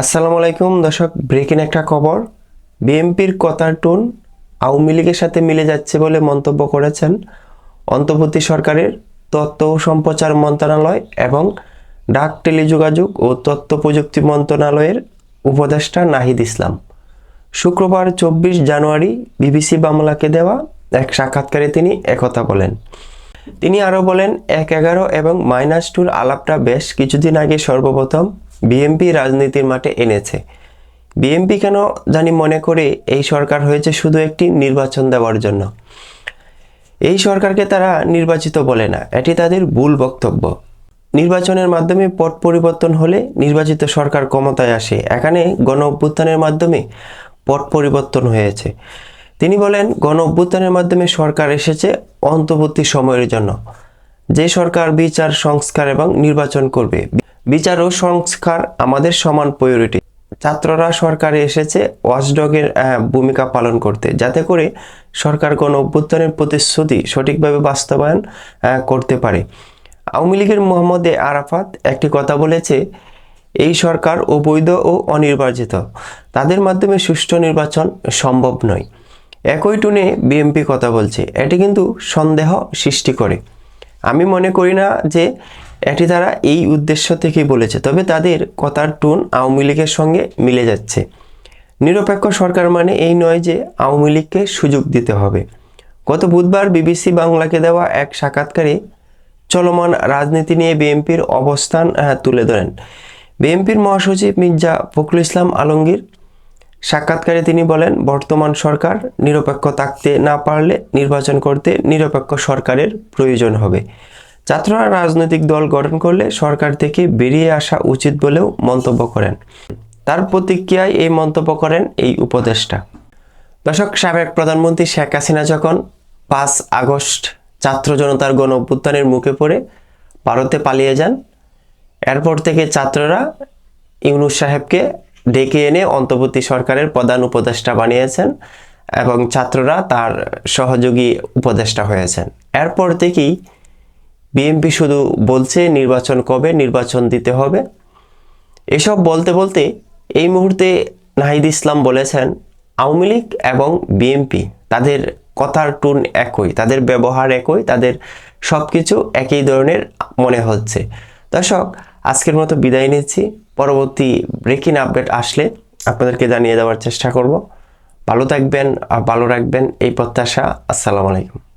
আসসালামু আলাইকুম, দর্শক ব্রেকিং একটা খবর। বিএনপির কথার টোন আওয়ামী লীগের সাথে মিলে যাচ্ছে বলে মন্তব্য করেছেন অন্তর্বর্তী সরকারের তথ্য ও সম্প্রচার মন্ত্রণালয় এবং ডাক টেলিযোগাযোগ ও তথ্য প্রযুক্তি মন্ত্রণালয়ের উপদেষ্টা নাহিদ ইসলাম। শুক্রবার চব্বিশ জানুয়ারি বিবিসি বাংলাকে দেওয়া এক সাক্ষাৎকারে তিনি একথা বলেন। তিনি আরও বলেন, এক এগারো এবং মাইনাস টুর আলাপটা বেশ কিছুদিন আগে সর্বপ্রথম বিএনপি রাজনীতির মাঠে এনেছে। বিএনপি কেন জানি মনে করে এই সরকার হয়েছে শুধু একটি নির্বাচন দেওয়ার জন্য। এই সরকারকে তারা নির্বাচিত বলে না, এটি তাদের ভুল বক্তব্য। নির্বাচনের মাধ্যমে পট পরিবর্তন হলে নির্বাচিত সরকার ক্ষমতায় আসে। এখানে গণ অভ্যুত্থানের মাধ্যমে পট পরিবর্তন হয়েছে। তিনি বলেন, গণ অভ্যুত্থানের মাধ্যমে সরকার এসেছে অন্তর্বর্তী সময়ের জন্য। যে সরকার বিচার, সংস্কার এবং নির্বাচন করবে বিচার ও সংস্কার আমাদের সমান প্রায়োরিটি ছাত্ররা সরকারে এসেছে ওয়াচডগের ভূমিকা পালন করতে। যাতে করে সরকার গণ অভ্যুত্থানের প্রতিশ্রুতি সঠিকভাবে বাস্তবায়ন করতে পারে। আওয়ামী লীগের মোহাম্মদ আরাফাত একটি কথা বলেছে, এই সরকার অবৈধ ও অনির্বাচিত। তাদের মাধ্যমে সুষ্ঠু নির্বাচন সম্ভব নয়। একই টুনে বিএনপি কথা বলছে, এটি কিন্তু সন্দেহ সৃষ্টি করে। আমি মনে করি না যে এটি তারা এই উদ্দেশ্য থেকেই বলেছে। তবে তাদের কথার টুন আওয়ামী লীগের সঙ্গে মিলে যাচ্ছে। নিরপেক্ষ সরকার মানে এই নয় যে আওয়ামী লীগকে সুযোগ দিতে হবে। গত বুধবার বিবিসি বাংলাকে দেওয়া এক সাক্ষাৎকারে চলমান রাজনীতি নিয়ে বিএনপির অবস্থান তুলে ধরেন। বিএনপির মহাসচিব মির্জা ফখরুল ইসলাম আলমগীর সাক্ষাৎকারে তিনি বলেন, বর্তমান সরকার নিরপেক্ষ থাকতে না পারলে নির্বাচন করতে নিরপেক্ষ সরকারের প্রয়োজন হবে। ছাত্ররা রাজনৈতিক দল গঠন করলে সরকার থেকে বেরিয়ে আসা উচিত বলেও মন্তব্য করেন। তার প্রতিক্রিয়ায় এই মন্তব্য করেন এই উপদেষ্টা। দর্শক, সাবেক প্রধানমন্ত্রী শেখ হাসিনা যখন পাঁচ আগস্ট ছাত্র জনতার গণ অভ্যুত্থানের মুখে পড়ে ভারতে পালিয়ে যান, এরপর থেকে ছাত্ররা ইউনুস সাহেবকে ডেকে এনে অন্তর্বর্তী সরকারের প্রধান উপদেষ্টা বানিয়েছেন এবং ছাত্ররা তার সহযোগী উপদেষ্টা হয়েছেন। এরপর থেকেই বিএনপি শুধু বলছে নির্বাচন কবে, নির্বাচন দিতে হবে। এসব বলতে বলতে এই মুহূর্তে নাহিদ ইসলাম বলেছেন, আওয়ামী লীগ এবং বিএনপি তাদের কথার টুন একই, তাদের ব্যবহার একই, তাদের সব কিছু একই ধরনের মনে হচ্ছে। দর্শক, আজকের মতো বিদায় নিচ্ছি। পরবর্তী ব্রেকিং আপডেট আসলে আপনাদেরকে জানিয়ে দেওয়ার চেষ্টা করব। ভালো থাকবেন আর ভালো রাখবেন এই প্রত্যাশা। আসসালামু আলাইকুম।